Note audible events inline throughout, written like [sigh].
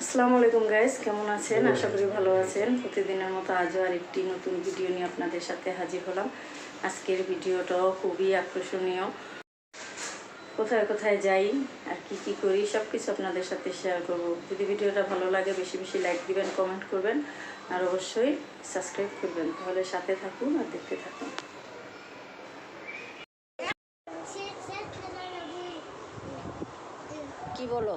আসসালামু আলাইকুম গাইস কেমন আছেন? আশা করি ভালো আছেন। প্রতিদিনের মতো আজও আরেকটি নতুন ভিডিও নিয়ে আপনাদের সাথে হাজির হলাম। আজকের ভিডিওটাও খুবই আকর্ষণীয়। কোথায় কোথায় যাই আর কি কি করি সব কিছু আপনাদের সাথে শেয়ার করব। যদি ভিডিওটা ভালো লাগে বেশি বেশি লাইক দিবেন কমেন্ট করবেন আর অবশ্যই সাবস্ক্রাইব করবেন। তাহলে সাথে থাকুন আর দেখতে থাকুন। কি বলো?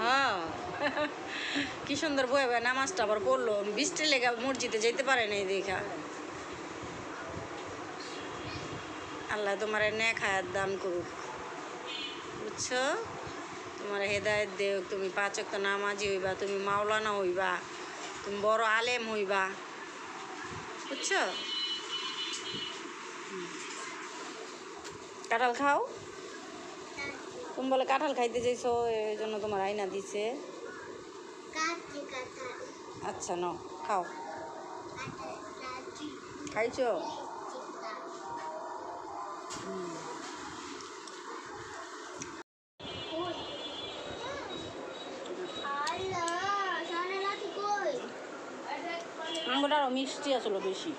হ্যাঁ। [laughs] কি সুন্দর বয়ে বয়ে নামাজটা আবার পড়ল। বৃষ্টি লেগে মসজিদে যেতে পারে নাই দেখা। আল্লাহ তোমার ন্যাক হায়াত দান করুক। বুঝছ? তোমার হেদায়ত দেও তুমি পাঁচ অক্ত নামাজি হইবা, তুমি মাওলানা হইবা, তুমি বড় আলেম হইবা। বুঝছ। কাঁঠাল খাও? তুমি বলে কাঁঠাল খাইতে চাইছো এই জন্য তোমার আয়না দিছে। আচ্ছা নাও খাও। খাইছো? মিষ্টি আসলো বেশি।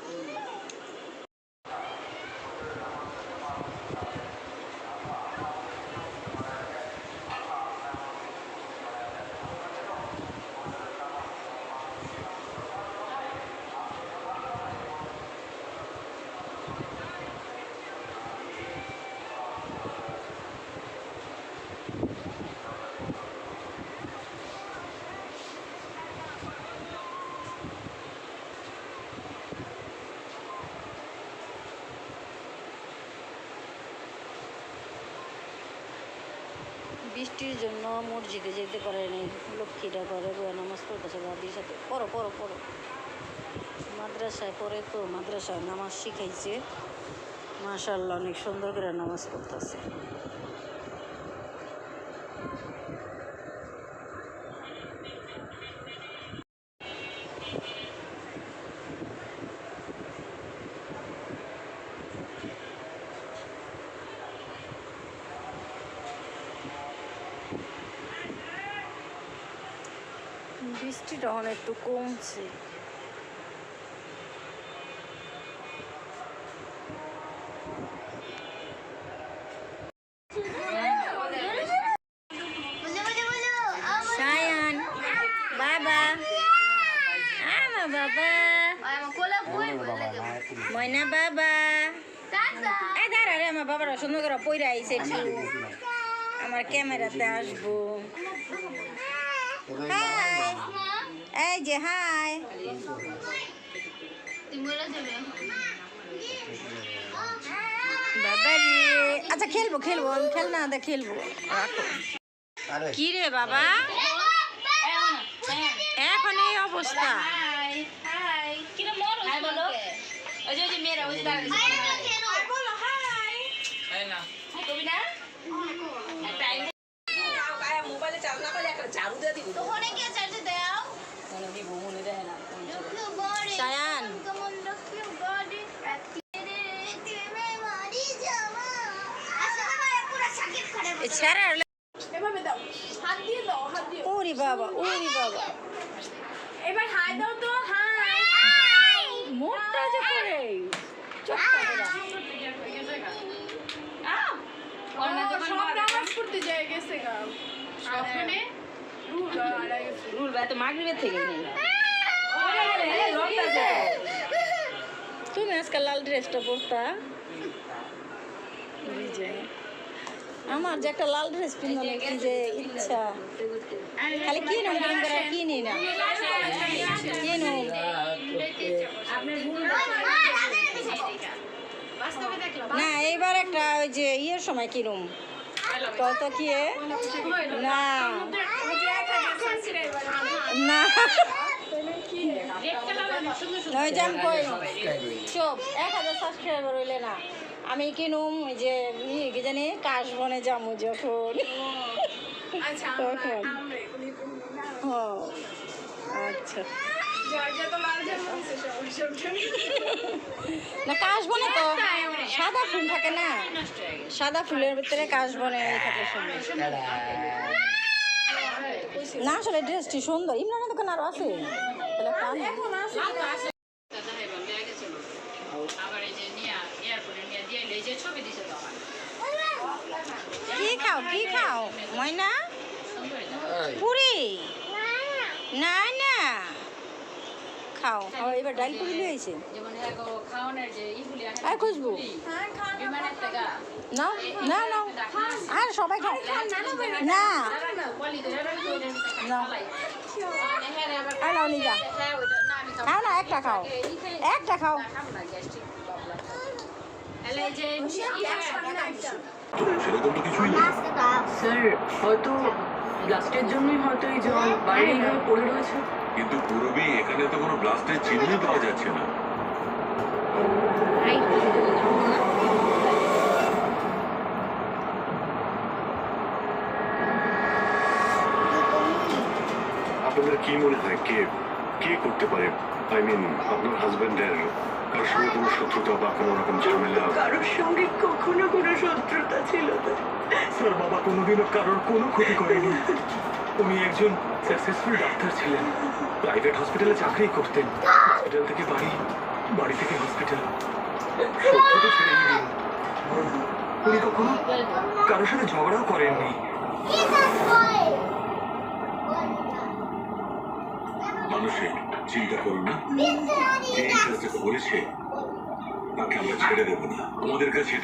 বৃষ্টির জন্য মসজিদে যেতে পারে নাই, লক্ষ্মীটা করে রোয়া নামাজ পড়তেছে বাবির সাথে। পড়ো পড়ো পড়ো। মাদ্রাসায় পড়ে তো মাদ্রাসায় নামাজ শিখাইছে। মাশাল্লাহ অনেক সুন্দর করে নামাজ পড়তেছে। বৃষ্টিটা অনেক একটু কমছে। সায়ান বাবা। আমার বাবা। ময়না বাবা। এই দাঁড়া রে আমার বাবারা সুন্দর করে পইরা আইছে আমার ক্যামেরাতে আসব। হাই। এই যে হাই। আচ্ছা খেলব খেলব আমি খেলনা দে খেলব। কি রে বাবা? এখন এই অবস্থা। সায়ান ছেড়ে এভাবে দাও। হাত দিয়ে দাও হাত দিয়ে। ওরে বাবা ওরে বাবা। এবার হাই দাও তো হাই। মোটটা যে করে। চোখটা করে। ও সব নামাজ পড়তে যায় গেছে গা। সবখানে রুল আড়াই গেছে। রুল ভাই তো মাগরিবের থেকে নেই। তুমি আজকাল লাল ড্রেসটা পরতা? আমার যে একটা লাল ড্রেস পিন্ধানো কি যে ইচ্ছা। খালি কি নাম কিরম করে কিনি না? কিনো বাস্তবে না, এইবার একটা ওই যে ইয়ের সময় কিনুম। কত কি না। না। কই? চুপ এক হাজার সাবস্ক্রাইবার হইলে না আমি কিনুম যে কি জানি কাশ বনে যামু যখন। আচ্ছা তখন। ও আচ্ছা। জর্জা তো লাল যেমন সব সব না কাশ বনে তো সাদা ফুল থাকে না। সাদা ফুলের ভিতরে কাশ বনে থাকে সুন্দর না আসলে ড্রেসটি সুন্দর। ইমরানের দোকান আরও আছে। তাহলে একটা আনো। আবার এই যে নিয়ে এয়ারপোর্টে নিয়ে দিয়ে এলে এই যে ছবি দিছে তো আমার। কি খাও কি খাও? ময়না? পুরি? না না। খাও। ও এবার ডাল পুরি লিয়েছে যেমন এগো খাওয়ানোর যে ইগুলি আনে আর খুশবু? না না না আর সবাই খাও। না। আর নাও নিজা না খাও না একটা খাও। একটা খাও। সেরকম তো কিছুই স্যার হয়তো ব্লাস্টের জন্যই হয়তো এই বাইরে এইভাবে পড়ে রয়েছে কিন্তু পূরবী এখানে তো কোনো ব্লাস্টের চিহ্নই পাওয়া যাচ্ছে না। আপনাদের কি মনে হয় কে কে করতে পারে? আই মিন আপনার হাজবেন্ডের কার সঙ্গে কোনো শত্রুতা বা কোনো রকম ঝামেলা? কারোর সঙ্গে কখনো কোনো শত্রুতা ছিল না। স্যার বাবা কোনোদিনও কারোর কোনো ক্ষতি করেনি। উনি একজন সাকসেসফুল ডাক্তার ছিলেন প্রাইভেট হসপিটালে চাকরি করতেন। হসপিটাল থেকে বাড়ি বাড়ি থেকে হসপিটাল উনি কখনো কারোর সাথে ঝগড়াও করেননি। মানসিক চিন্তা করো না। যে কাজটা তাকে আমরা ছেড়ে দেবো না। আমাদের কাছে